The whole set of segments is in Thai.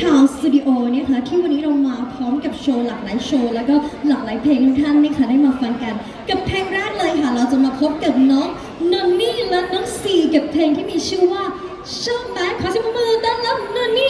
ชาวสตูดิโอเนี่ยค่ะที่วันนี้เรามาพร้อมกับโชว์หลากหลายโชว์แล้วก็หลากหลายเพลงทุกท่านนะคะได้มาฟังกัน กับเพลงแรกเลยค่ะ เราจะมาพบกับน้องนันนี่และน้องซีกับเพลงที่มีชื่อว่าชอบไหมขอเสียงปรมือต้อนรับนันนี่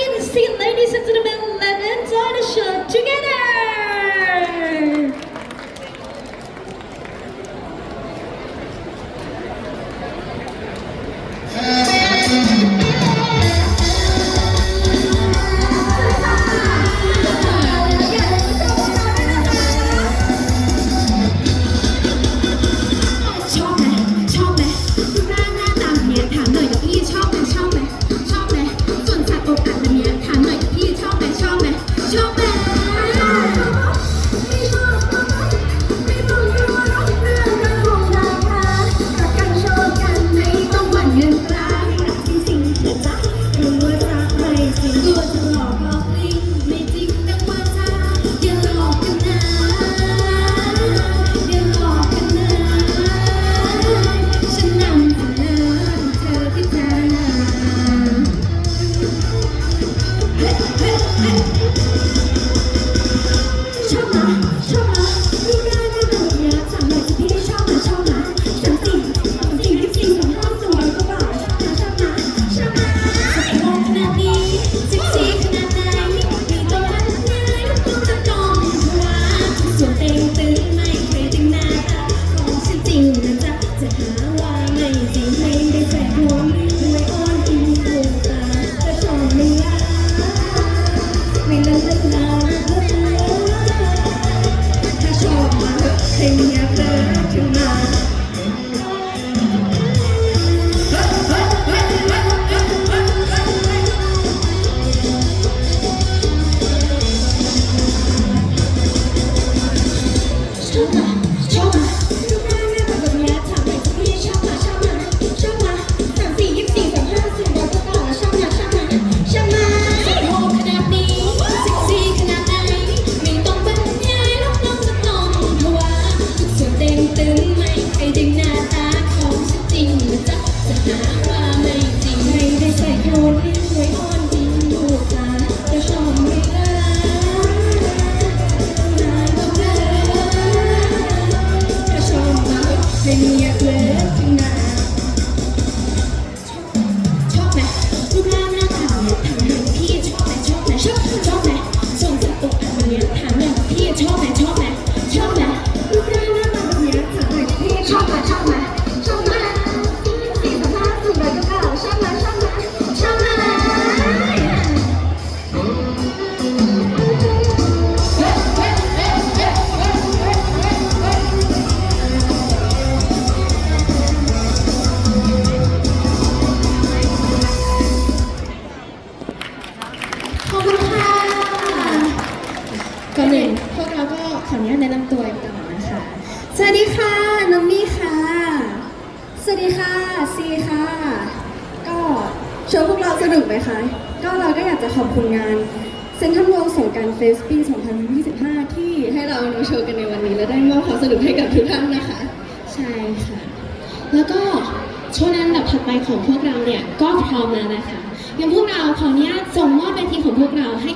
ก่อพวกเราก็ขออนุญาตแนะนำตัวกันต่อนนะคะ สวัสดีค่ะน้องมี่ค่ะ สวัสดีค่ะซีค่ะ ก็ชวนพวกเราสนุกไหมคะ ก็เราก็อยากจะขอบคุณงานเซ็นทรัลเวิลด์สงการเฟสปี 2025 ที่ให้เราโชว์กันในวันนี้และได้มอบความสนุกให้กับทุกท่านนะคะ ใช่ค่ะ แล้วก็ช่วงนั้นดับถัดไปของพวกเราเนี่ยก็พร้อมแล้วนะคะยังพวกเราขออนุญาตส่งมอบเวทีของพวกเราให้